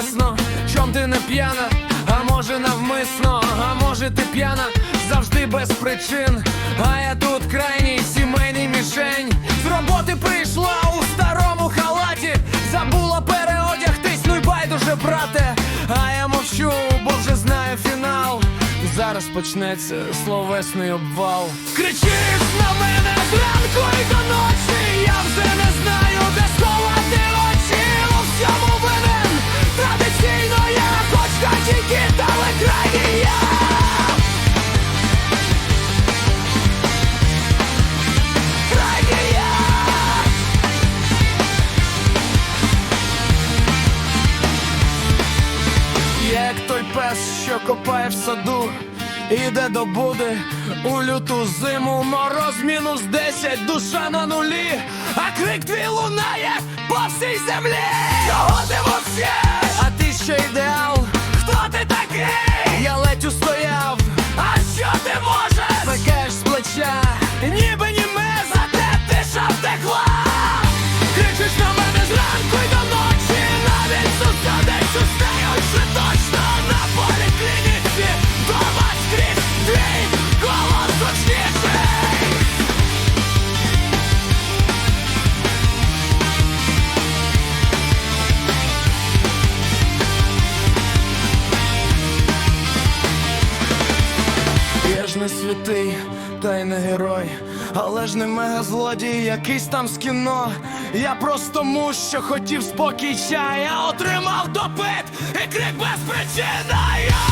Раптом ти не п'яна, а може навмисно, а може ти п'яна завжди без причин. А я тут крайній сімейний мішень. З роботи прийшла у старому халаті, забула переодягтись, ну й байдуже, брате. А я мовчу, бо вже знаю фінал. Зараз почнеться словесний обвал. Кричиш на мене зранку і до Як той пес, що копає в саду, іде до буди у люту зиму, мороз мінус десять, душа на нулі, а крик твій лунає по всій землі. Чого ти мовчиш? А ти що ідеал? Не святий, та й не герой, але ж не мегазлодій, якийсь там з кіно. Я просто муж, що хотів спокій чай, я отримав допит і крик без причини.